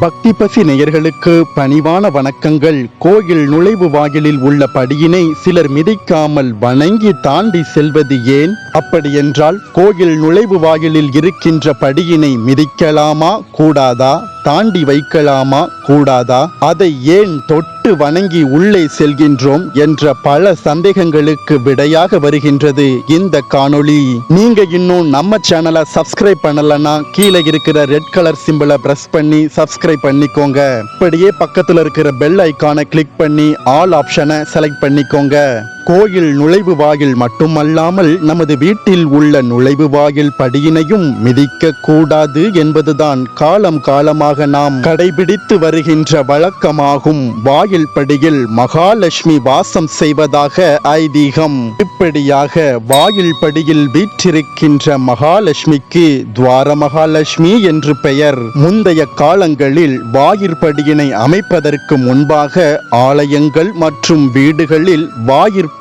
பக்தி பசி நேயர்களுக்கு பணிவான வணக்கங்கள். கோயில் நுழைவு வாயிலில் உள்ள படியினை சிலர் மிதிக்காமல் வணங்கி தாண்டி செல்வது ஏன்? அப்படியென்றால் கோயில் நுழைவு வாயிலில் இருக்கின்ற படியினை மிதிக்கலாமா? கூடாதா? தாண்டி வைக்கலாமா? கூடாதா? அதை ஏன் தொட்டு வணங்கி உள்ளே செல்கின்றோம் என்ற பல சந்தேகங்களுக்கு விடையாக வருகின்றது இந்த காணொளி. நீங்க இன்னும் நம்ம சேனலை சப்ஸ்கிரைப் பண்ணலன்னா கீழே இருக்கிற ரெட் கலர் சிம்பிளை பிரஸ் பண்ணி சப்ஸ்கிரைப் பண்ணிக்கோங்க. இப்படியே பக்கத்துல இருக்கிற பெல் ஐக்கானை கிளிக் பண்ணி ஆல் ஆப்ஷனை செலக்ட் பண்ணிக்கோங்க. கோயில் நுழைவு வாயில் மட்டுமல்லாமல் நமது வீட்டில் உள்ள நுழைவு வாயில் படியினையும் மிதிக்க கூடாது என்பதுதான் காலம் காலமாக நாம் கடைபிடித்து வருகின்ற வழக்கமாகும். வாயில் படியில் மகாலட்சுமி வாசம் செய்வதாக ஐதீகம். இப்படியாக வாயில் படியில் வீற்றிருக்கின்ற மகாலட்சுமிக்கு துவார மகாலட்சுமி என்று பெயர். முந்தைய காலங்களில் வாயிற்படியினை அமைப்பதற்கு முன்பாக ஆலயங்கள் மற்றும் வீடுகளில்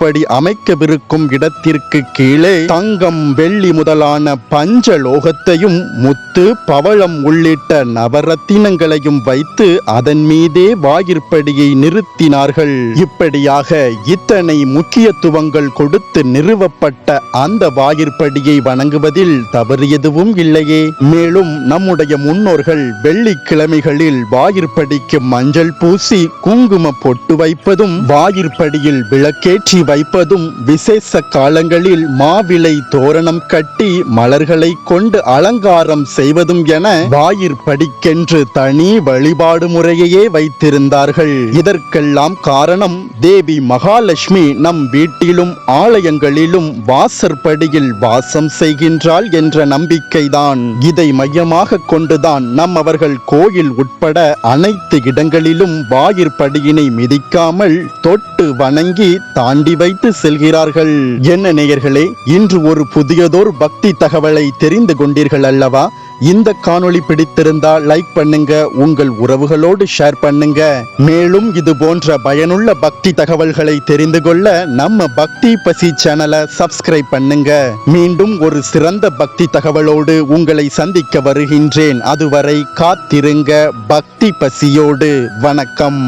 அப்படி அமைக்கவிருக்கும் இடத்திற்கு கீழே தங்கம் வெள்ளி முதலான பஞ்சலோகத்தையும் முத்து பவளம் உள்ளிட்ட நவரத்தினங்களையும் வைத்து அதன் மீதே வாயிற்படியை நிறுத்தினார்கள். இப்படியாக இத்தனை முக்கியத்துவங்கள் கொடுத்து நிறுவப்பட்ட அந்த வாயிற்படியை வணங்குவதில் தவறு எதுவும் இல்லையே. மேலும் நம்முடைய முன்னோர்கள் வெள்ளிக்கிழமைகளில் வாயிற்படிக்கு மஞ்சள் பூசி குங்கும பொட்டு வைப்பதும் வாயிற்படியில் விளக்கேற்றி வைப்பதும் விசேஷ காலங்களில் மாவிலை தோரணம் கட்டி மலர்களை கொண்டு அலங்காரம் செய்வதும் என வாயிற்படிக்கென்று தனி வழிபாடு முறையையே வைத்திருந்தார்கள். இதற்கெல்லாம் காரணம் தேவி மகாலட்சுமி நம் வீட்டிலும் ஆலயங்களிலும் வாசற்படியில் வாசம் செய்கின்றாள் என்ற நம்பிக்கைதான். இதை மையமாக கொண்டுதான் நம் அவர்கள் கோயில் உட்பட அனைத்து இடங்களிலும் வாயிற்படியினை மிதிக்காமல் தொட்டு வணங்கி தாண்டி வைத்து செல்கிறார்கள். என்ன நேயர்களே இன்று ஒரு புதியதோர் பக்தி தகவலை தெரிந்து கொண்டீர்கள் அல்லவா? இந்த காணொளி பிடித்திருந்தால் லைக் பண்ணுங்க உங்கள் உறவுகளோடு ஷேர் பண்ணுங்க. மேலும் இது போன்ற பயனுள்ள பக்தி தகவல்களை தெரிந்து கொள்ள நம்ம பக்தி பசி சேனலை சப்ஸ்கிரைப் பண்ணுங்க. மீண்டும் ஒரு சிறந்த பக்தி தகவலோடு உங்களை சந்திக்க வருகின்றேன். அதுவரை காத்திருங்க பக்தி பசியோடு. வணக்கம்.